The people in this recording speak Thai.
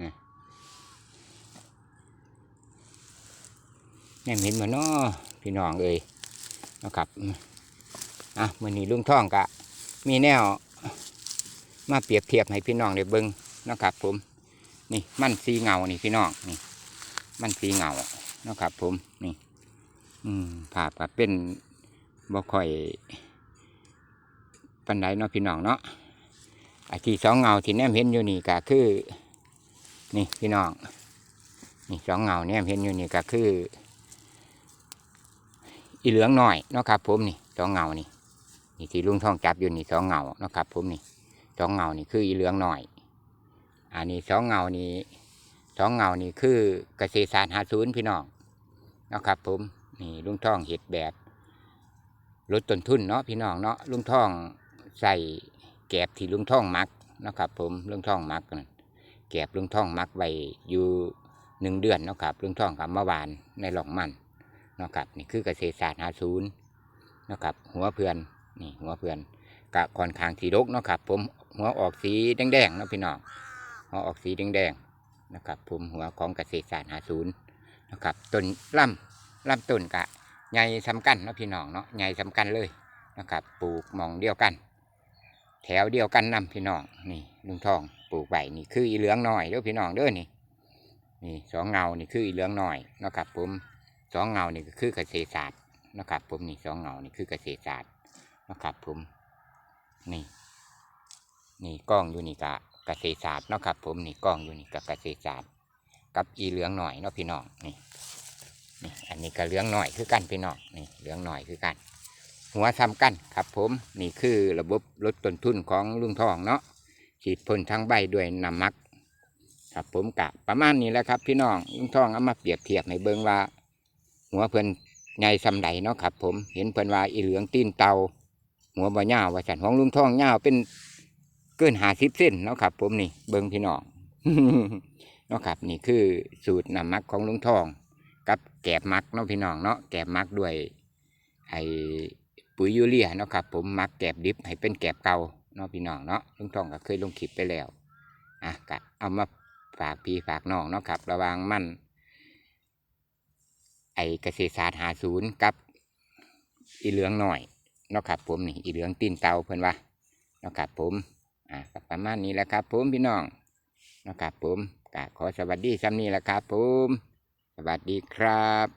นี่เห็นมาเนาะพี่น้องเอ้ยนะครับอะมื่อนี้ลุงท่องกะ มีแนว มาเปรียบเทียบให้พี่น้องได้เบิ่งนะครับผม นี่มันสีเงานี่พี่น้องนี่ มันสีเงานะครับผมนี่ อืมภาพก็เป็นบ่ค่อยปันไดเนาะพี่น้องเนาะไอ้ที่สองเงาที่แนมเห็นอยู่นี่ก็คือ นี่พี่น้อง นี่สองเงาแนมเห็นอยู่นี่ก็คือ อีเหลืองหน่อยนะครับผมนี่สองเงานี่นี่ที่ลุงท่องจับอยู่นี่สองเงาเนาะครับผมนี่สองเงานี่คืออีเหลืองหน่อย อันนี้สองเงานี่สองเงานี่คือเกษตรศาสตร์หาศูนย์พี่น้องนะครับผมนี่ลุงท่องเห็ดแบบลดต้นทุนเนาะพี่น้องเนาะลุงท่องใส่แกบที่ลุงท่องมักนะครับผมลุงท่องมักนั่น แกบลุงท่องมักไว้อยู่หนึ่งเดือนเนาะครับลุงท่องกับเมื่อวานในหลองมันเนาะครับนี่คือเกษตรศาสตร์หาศูนย์เนาะครับหัวเพื่อนนี่หัวเพื่อนกะค่อนข้างสีรกเนาะครับผมหัวออกสีแดงๆเนาะพี่น้องหัวออกสีแดงๆนะครับผมหัวของเกษตรศาสตร์หาศูนย์นะครับต้นล่ำลำต้นกะใหญ่สำคัญเนาะพี่น้องเนาะใหญ่สำคัญเลยนะครับปลูกมองเดียวกัน แถวเดียวกันนำพี่น้องนี่ลุงทองปลูกใบนี่คืออีเหลืองหน่อยเด้อพี่น้องเด้อนี่นี่สองเงานี่คืออีเหลืองหน่อยนะครับผมสองเงานี่ก็คือเกษตรศาสตร์นะครับผมนี่สองเงานี่คือเกษตรศาสตร์นะครับผมนี่นี่กล้องอยู่นี่กะเกษตรศาสตร์นะครับผมนี่กล้องอยู่นี่กับเกษตรศาสตร์กับอีเหลืองหน่อยเนาะพี่น้องนี่นี่อันนี้ก็เหลืองหน่อยคือกันพี่น้องนี่เหลืองหน่อยคือกัน หัวซ้ำกันครับผมนี่คือระบบลดต้นทุนของลุงทองเนาะฉีดพ่นทั้งใบด้วยน้ำมัก ครับผมกะประมาณนี้แหละครับ พี่น้องลุงทองเอามาเปรียบเทียบในเบิงว่า หัวเพิ่นใหญ่สำใดเนาะครับ ผมเห็นเพิ่นว่าอีเหลืองตีนเตา หัวบ่ยาว่าสันของลุงทองยาเป็นเกินหาสิบเส้นเนาะครับ ผมนี่เบิงพี่น้องเนาะครับนี่คือสูตรน้ำมักของลุงทอง กับแกบมักเนาะพี่น้องเนาะแกบมักด้วยไอ ปุ๋ยยูเรียเนาะครับผมมักแกบดิบให้เป็นแกบเก่าเนาะพี่น้องเนาะลุงทองก็เคยลงคลิปไปแล้วอะก็เอามาฝากพี่ฝากน้องเนาะครับ ระวังมันไอเกษตรศาสตร์หาศูนย์กับอีเหลืองหน่อยเนาะครับผมนี่อีเหลืองตีนเตาเพิ่อนว่าเนาะครับผมอะก็ประมาณนี้แหละครับผมพี่น้องเนาะครับผมก็ขอสวัสดีซ้ำนี้แหละครับผม สวัสดีครับ